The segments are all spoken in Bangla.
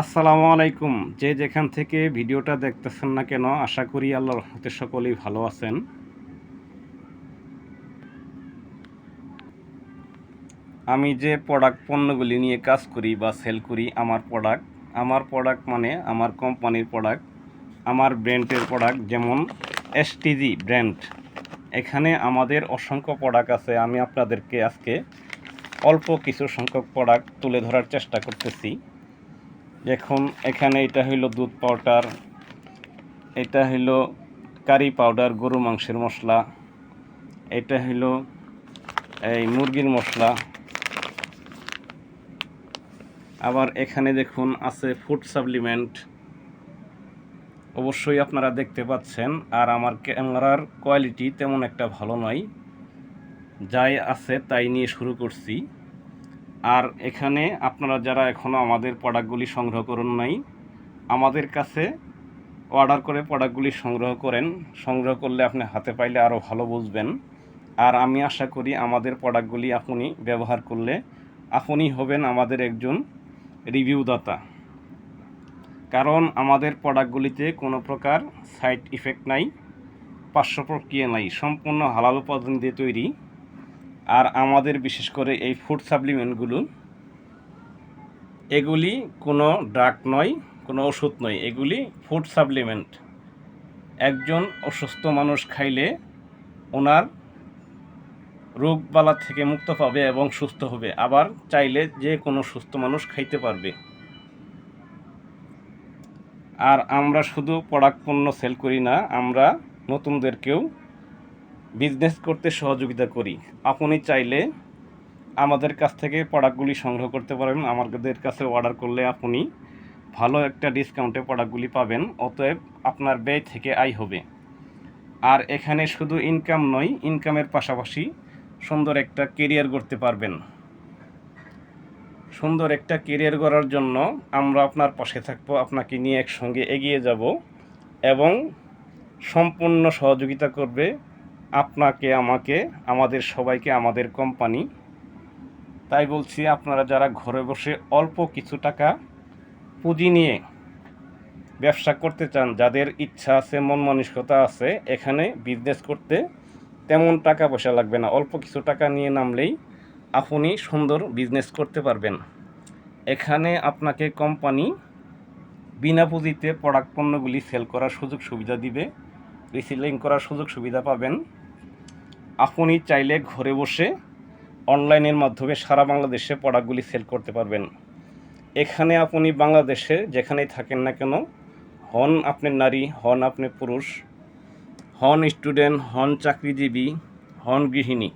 আসসালামু আলাইকুম। যে যেখান থেকে ভিডিওটা দেখতেছেন না কেন, আশা করি আল্লাহর রহমতে সকলেই ভালো আছেন। আমি যে প্রোডাক্ট পণ্যগুলি নিয়ে কাজ করি বা সেল করি, আমার প্রোডাক্ট আমার প্রোডাক্ট মানে আমার কোম্পানির প্রোডাক্ট আমার ব্র্যান্ডের প্রোডাক্ট যেমন এসটিজি ব্র্যান্ড এখানে আমাদের অসংখ্য প্রোডাক্ট আছে, আমি আপনাদেরকে আজকে অল্প কিছু সংখ্যক প্রোডাক্ট তুলে ধরার চেষ্টা করতেছি। এখন এখানে এটা হইল দুধ পাউডার এটা হইল কারি পাউডার গরু মাংসের মশলা, এটা হইল এই মুরগির মশলা। আবার এখানে দেখুন আছে ফুড সাপ্লিমেন্ট অবশ্যই আপনারা দেখতে পাচ্ছেন, আর আমার ক্যামেরার কোয়ালিটি তেমন একটা ভালো নয়। যাই আছে তাই নিয়ে শুরু করছি। আর এখানে আপনারা যারা এখনও আমাদের প্রোডাক্টগুলি সংগ্রহ করুন নাই, আমাদের কাছে অর্ডার করে প্রোডাক্টগুলি সংগ্রহ করেন। সংগ্রহ করলে আপনি হাতে পাইলে আরও ভালো বুঝবেন। আর আমি আশা করি আমাদের প্রোডাক্টগুলি আপনি ব্যবহার করলে আপনি হবেন আমাদের একজন রিভিউদাতা কারণ আমাদের প্রোডাক্টগুলিতে কোনো প্রকার সাইড ইফেক্ট নাই পার্শ্ব প্রক্রিয়া নাই, সম্পূর্ণ হালাল উপাদান দিয়ে তৈরি। আর আমাদের বিশেষ করে এই ফুড সাপ্লিমেন্টগুলো এগুলি কোনো ড্রাগ নয়, কোনো ওষুধ নয়। এগুলি ফুড সাপ্লিমেন্ট একজন অসুস্থ মানুষ খাইলে ওনার রোগবালা থেকে মুক্ত পাবে এবং সুস্থ হবে। আবার চাইলে যে কোনো সুস্থ মানুষ খাইতে পারবে। আর আমরা শুধু প্রোডাক্ট পণ্য সেল করি না, আমরা নতুনদেরকেও বিজনেস করতে সহযোগিতা করি। আপনি চাইলে আমাদের কাছ থেকে প্রোডাক্টগুলি সংগ্রহ করতে পারেন। আমাদের কাছে অর্ডার করলে আপনি ভালো একটা ডিসকাউন্টে প্রোডাক্টগুলি পাবেন। অতএব আপনার ব্যয় থেকে আয় হবে। আর এখানে শুধু ইনকাম নয় ইনকামের পাশাপাশি সুন্দর একটা কেরিয়ার গড়তে পারবেন। সুন্দর একটা কেরিয়ার গড়ার জন্য আমরা আপনার পাশে থাকব, আপনাকে নিয়ে একসঙ্গে এগিয়ে যাব এবং সম্পূর্ণ সহযোগিতা করবে আপনাকে, আমাকে, আমাদের সবাইকে, আমাদের কোম্পানি। তাই বলছি, আপনারা যারা ঘরে বসে অল্প কিছু টাকা পুঁজি নিয়ে ব্যবসা করতে চান, যাদের ইচ্ছা আছে, মন মানসিকতা আছে, এখানে বিজনেস করতে, তেমন টাকা পয়সা লাগবে না। অল্প কিছু টাকা নিয়ে নামলেই আপনি সুন্দর বিজনেস করতে পারবেন। এখানে আপনাকে কোম্পানি বিনা পুঁজিতে প্রোডাক্ট পণ্যগুলি সেল করার সুযোগ সুবিধা দিবে। রিসিলিং করার সুযোগ সুবিধা পাবেন। আপনি চাইলে ঘরে বসে অনলাইনের মাধ্যমে সারা বাংলাদেশে প্রোডাক্টগুলি সেল করতে পারবেন। এখানে আপনি বাংলাদেশে যেখানেই থাকেন না কেন, হন আপনি নারী, হন আপনি পুরুষ, হন স্টুডেন্ট হন চাকরিজীবী, হন গৃহিণী।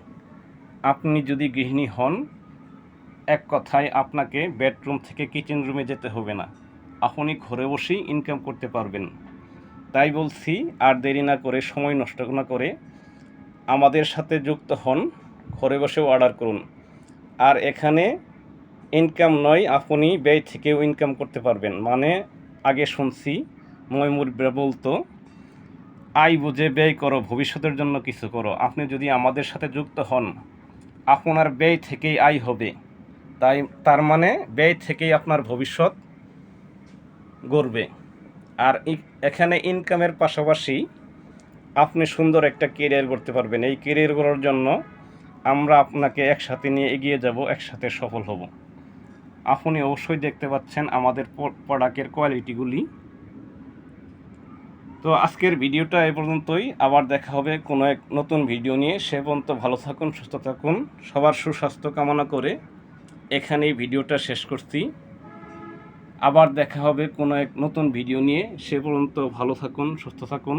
আপনি যদি গৃহিণী হন, এক কথায় আপনাকে বেডরুম থেকে কিচেন রুমে যেতে হবে না। আপনি ঘরে বসেই ইনকাম করতে পারবেন। তাই বলছি, আর দেরি না করে, সময় নষ্ট না করে আমাদের সাথে যুক্ত হন। ঘরে বসেও অর্ডার করুন। আর এখানে ইনকাম নয়, আপনি ব্যয় থেকেও ইনকাম করতে পারবেন। মানে আগে শুনছি, ময়মুর বলতো আয় বুঝে ব্যয় করো, ভবিষ্যতের জন্য কিছু করো। আপনি যদি আমাদের সাথে যুক্ত হন, আপনার ব্যয় থেকেই আয় হবে। তাই, তার মানে ব্যয় থেকেই আপনার ভবিষ্যৎ গড়বে। আর এখানে ইনকামের পাশাপাশি আপনি সুন্দর একটা কেরিয়ার করতে পারবেন। এই কেরিয়ার করার জন্য আমরা আপনাকে একসাথে নিয়ে এগিয়ে যাব, একসাথে সফল হব। আপনি অবশ্যই দেখতে পাচ্ছেন আমাদের প্রোডাক্টের কোয়ালিটিগুলি তো আজকের ভিডিওটা এ পর্যন্তই। আবার দেখা হবে কোনো এক নতুন ভিডিও নিয়ে। সে পর্যন্ত ভালো থাকুন, সুস্থ থাকুন। সবার সুস্বাস্থ্য কামনা করে এখানেই ভিডিওটা শেষ করছি। আবার দেখা হবে কোনো এক নতুন ভিডিও নিয়ে। সে পর্যন্ত ভালো থাকুন, সুস্থ থাকুন।